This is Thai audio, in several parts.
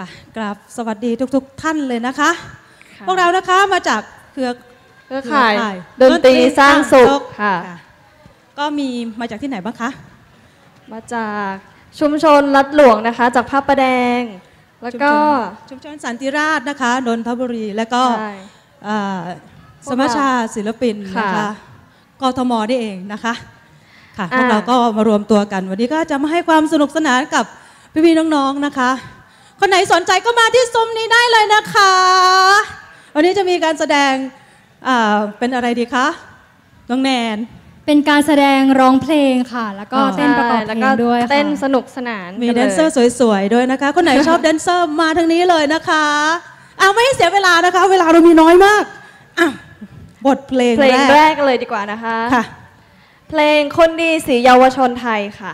ค่ะกราบสวัสดีทุก ๆ ท่านเลยนะคะค่ะพวกเรานะคะมาจากเครือเครือข่ายเครือข่ายดนตรีสร้างสุขค่ะ ก็มีมาจากที่ไหนบ้างคะ มาจากชุมชนรัดหลวงนะคะ จากภาพประแดง แล้วก็ชุมชนชุมชนสันติราชนะคะนนทบุรี แล้วก็ใช่อ่าพวสกเรามัชชาศิลปินนะค่ะคะกทมนี่เองนะคะค่ะพอ่าวกเราก็มารวมตัวกัน วันนี้ก็จะมาให้ความสนุกสนานกับพี่ๆน้องๆนะคะ คนไหนสนใจก็มาที่ซุ้มนี้ได้เลยนะคะ วันนี้จะมีการแสดงอ่าเป็นอะไรดีคะ น้องแนน เป็นการแสดงร้องเพลงค่ะ แล้วก็อ๋อเต้นประกอบใช่แล้วเพลก็งด้วยค่ะเต้นสนุกสนาน มีกัแดลยนเซอร์สวยๆด้วยนะคะ คนไหนชอบแดนเซอร์มาทางนี้เลยนะคะเอาไม่ให้เสียเวลานะคะ เวลาเรามีน้อยมากอะบทเพลงเพลงแรแรกกกันเลยดีกว่านะคะค่ะ เพลงคนดีสีเยาวชนไทยค่ะ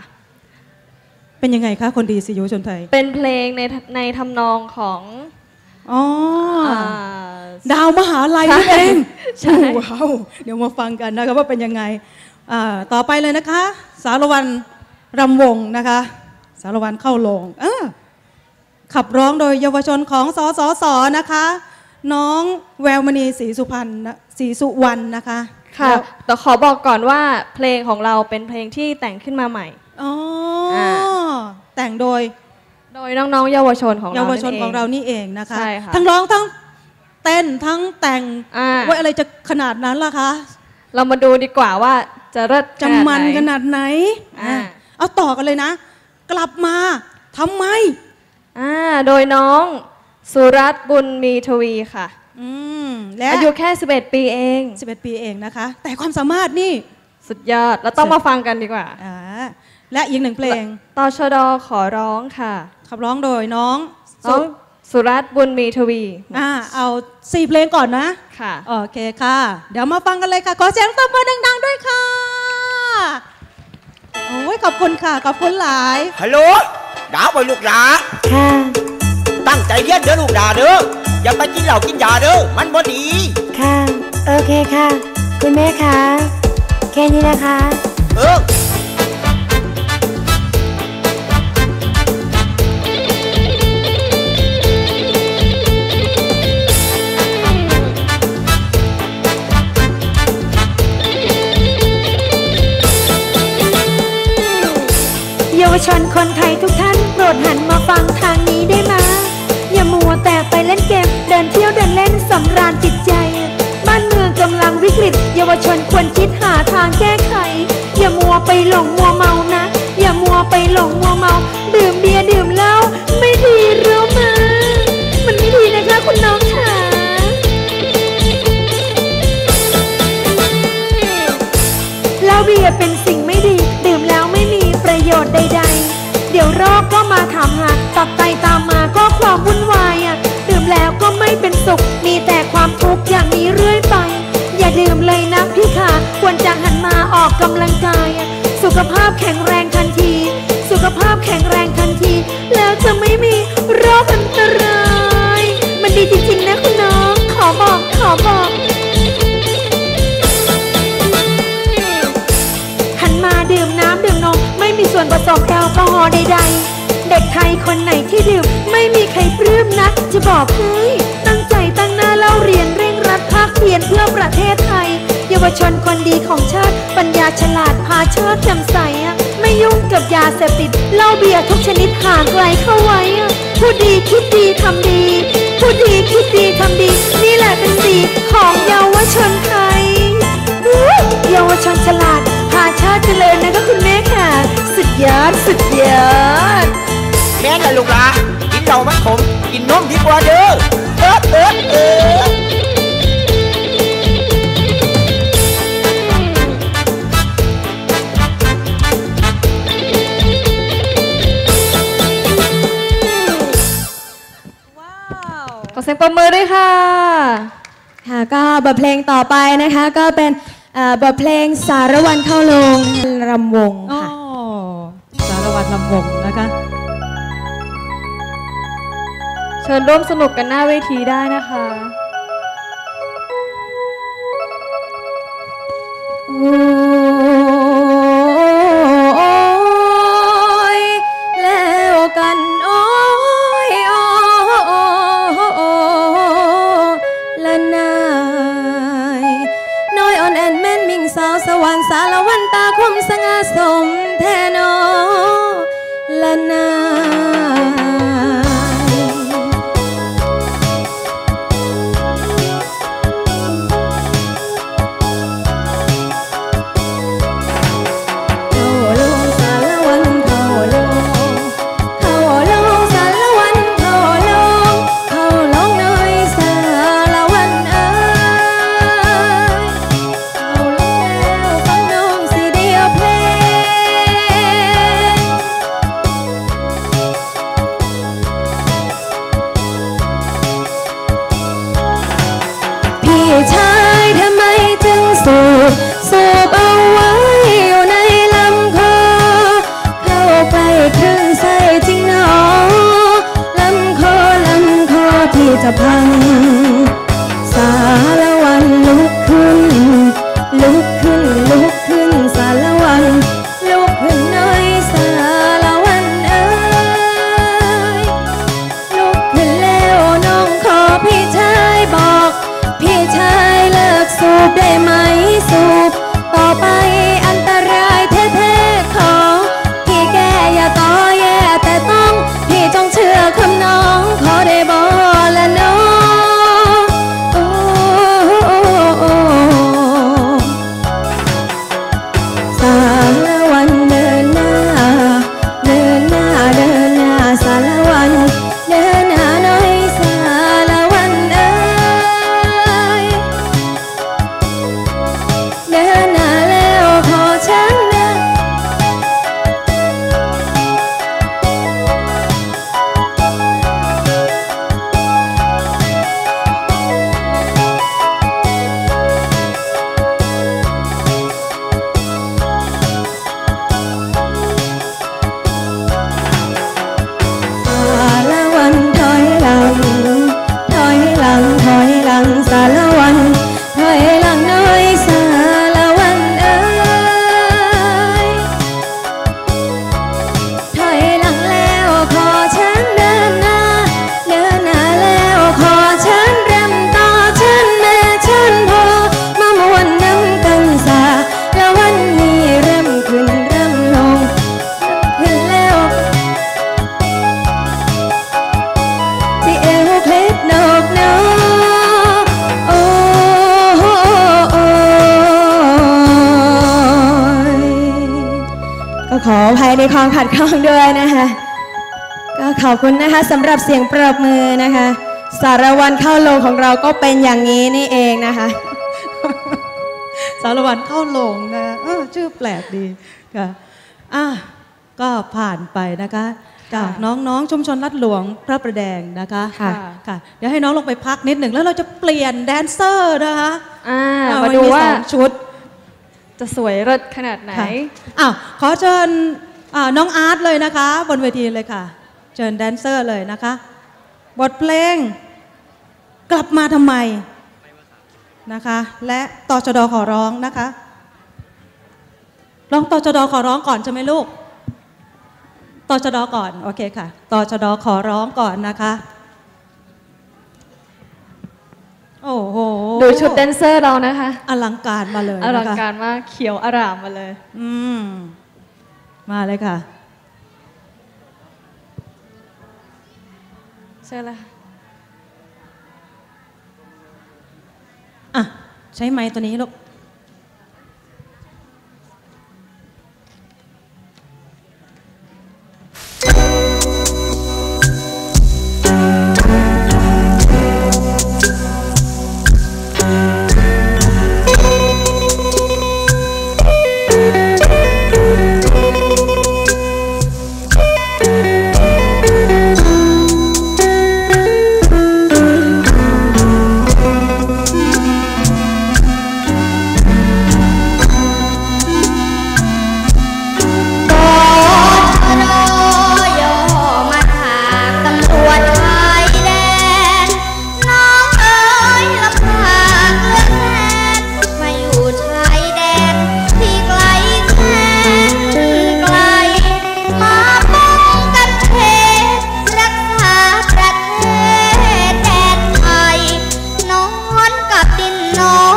เป็นยังไงคะคนดีสิยุชนไทย เป็นเพลงในในทำนองของอ๋อออ่าดาวมหาลัยนั่นเองใช่ว้าวเดี๋ยวมาฟังกันนะคะว่าเป็นยังไงอ่าต่อไปเลยนะคะ สารวันรำวงนะคะ สารวันเข้าโรงเออขับร้องโดยเยาวชนของสสสนะคะ น้องแววมณีศรีสุพรรณนะศรีสุวรรณนะคะค่ะแล้วแต่ขอบอกก่อนว่าเพลงของเราเป็นเพลงที่แต่งขึ้นมาใหม่อ๋ออา แต่งโดย โดยน้องๆเยาวชนของเราเยาวชนงของเรานี่เองนะคะใช่ค่ะทั้งร้องทั้งเต้นทั้งแต่งอ่าว่าอะไรจะขนาดนั้นล่ะคะ เรามาดูดีกว่าว่าจะเลิศจะมันไหขนาดไหนอ่าอะเอาต่อกันเลยนะ กลับมาทำไมอ่าโดยน้องสุรัตน์บุญมีทวีค่ะ อืมและอายุแค่ 11 ปีเอง 11 ปีเองนะคะ แต่ความสามารถนี่ สุดยอดแล้วต้องมาฟังกันดีกว่าอ่า และอีกหนึ่งเพลงตชดขอร้องค่ะ ขับร้องโดยน้องน้องสุรัตน์บุญมีทวีอ่าเอาสี่เพลงก่อนนะ ค่ะ โอเคค่ะ เดี๋ยวมาฟังกันเลยค่ะ ขอเสียงตบมือดังๆด้วยค่ะ โอ้ยขอบคุณค่ะ ขอบคุณหลาย ฮัลโหลดาวไปลูกหลาค่ะ ตั้งใจเรียนเด้อลูกดาเด้อ อย่าไปกินเหล้ากินยาเด้อ มันบ่ดี ค่ะ โอเคค่ะ คุณแม่คะ แค่นี้นะคะ เออ ชนควรคิดหาทางแก้ไข อย่ามัวไปหลงมัวำลังกายอะสุขภาพแข็งแรงทันที สุขภาพแข็งแรงทันที แล้วจะไม่มีโรคอันตราย มันดีจริงๆนะคุณน้อง ขอบอกขอบอกหันมาดื่มน้ำดื่มนม ไม่มีส่วนผสมแอลกอฮอล์ใดๆ เด็กไทยคนไหนที่ดื่ม ไม่มีใครปลื้มนัก จะบอกให้ยตั้งใจตั้งหน้าเล่าเรียนเร่งรัดภาคเพียรเพื่อประเทศไทย เยาวชนคนดีของชาติปัญ ฉลาดพาเชาติจำใสอะไม่ยุ่งกับยาเสพติดเหล้าเบียร์ทุกชนิดห่างไกลเข้าไว้อะพูดดีคิดดีทำดีพูดดีคิดดีทำดี นี่แหละเป็นสีของเยาวชนไทยเยาวชนฉลาดพาชาติเจริญนะคะคุณแม่ค่ะ สุดยอดสุดยอดแม่นละลูกหลาน ค่ะก็บทเพลงต่อไปนะคะก็เป็นเอ่อบทเพลงสารวันเข้าโรงรำวงอ๋อค่ะ สารวัตรลำวงนะคะ เชิญร่วมสนุกกันหน้าเวทีได้นะคะ โอ้ยแล้วกันโอ้ยโอ้ ขออภัยในความขัดข้องด้วยนะคะก็ขอบคุณนะคะสำหรับเสียงปรบมือนะคะ สารวันเข้าโลงของเราก็เป็นอย่างนี้นี่เองนะคะ สารวันเข้าโลงนะชื่อแปลกดีค่ะอะก็ผ่านไปนะคะ จากน้องๆชุมชนลัดหลวงพระประแดงนะคะค่ะค่ะ เดี๋ยวให้น้องลงไปพักนิดหนึ่งแล้วเราจะเปลี่ยนแดนเซอร์นะคะอ่าอะมาดูว่าชุดจะสวยเลิศขนาดไหนค่ะอ้าวขอเชิญ น้องอาร์ตเลยนะคะ บนเวทีเลยค่ะ เชิญแดนเซอร์เลยนะคะ บทเพลงกลับมาทำไมนะคะ และตชดขอร้องนะคะร้องตชดขอร้องก่อนใช่ไหมลูกตชดก่อนโอเคค่ะตชดขอร้องก่อนนะคะโอ้โหดูชุดแดนเซอร์เรานะคะ อลังการมาเลยอนะคะลังการมากเขียวอร่ามมาเลย อืม มาเลยค่ะใช่แล้วอะ ใช้ไม้ตัวนี้ลูก no.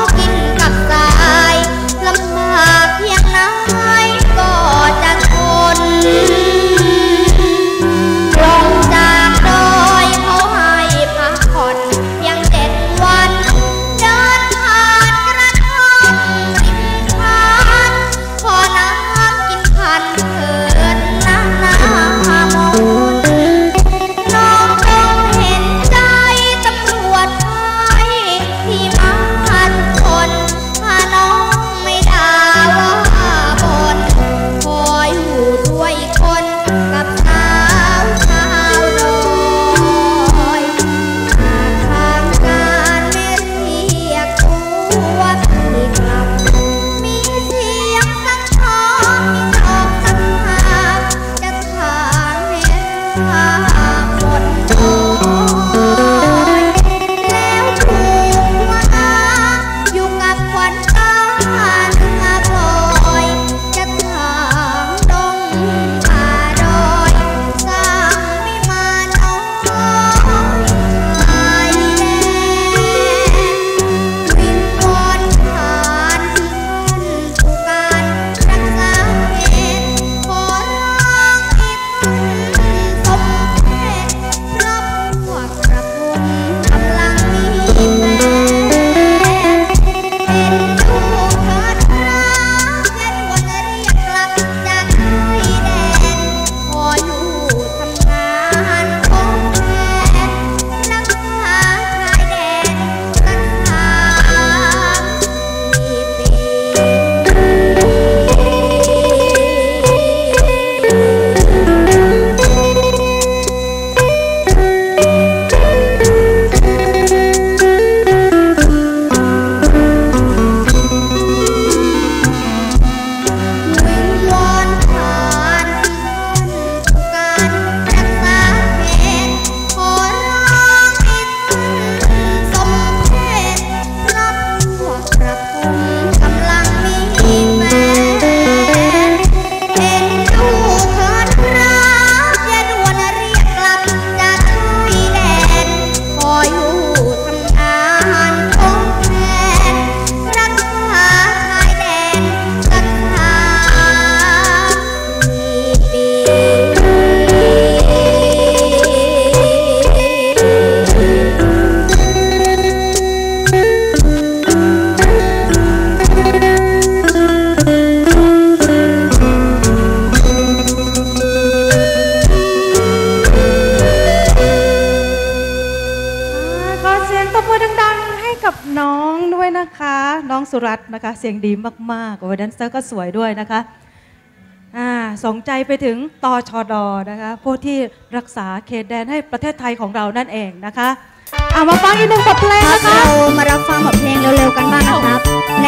น้องด้วยนะคะ น้องสุรัตน์นะคะ เสียงดีมากๆโอ้ยแดนเซอร์ก็สวยด้วยนะคะอ่าสงใจไปถึงตอชดอนะคะผู้ที่รักษาเขตแดนให้ประเทศไทยของเรานั่นเองนะคะเอามาฟังอีกหนึ่งบทเพลงนะคะเรามารับฟังบทเพลงเร็วๆกันบ้างนะครับ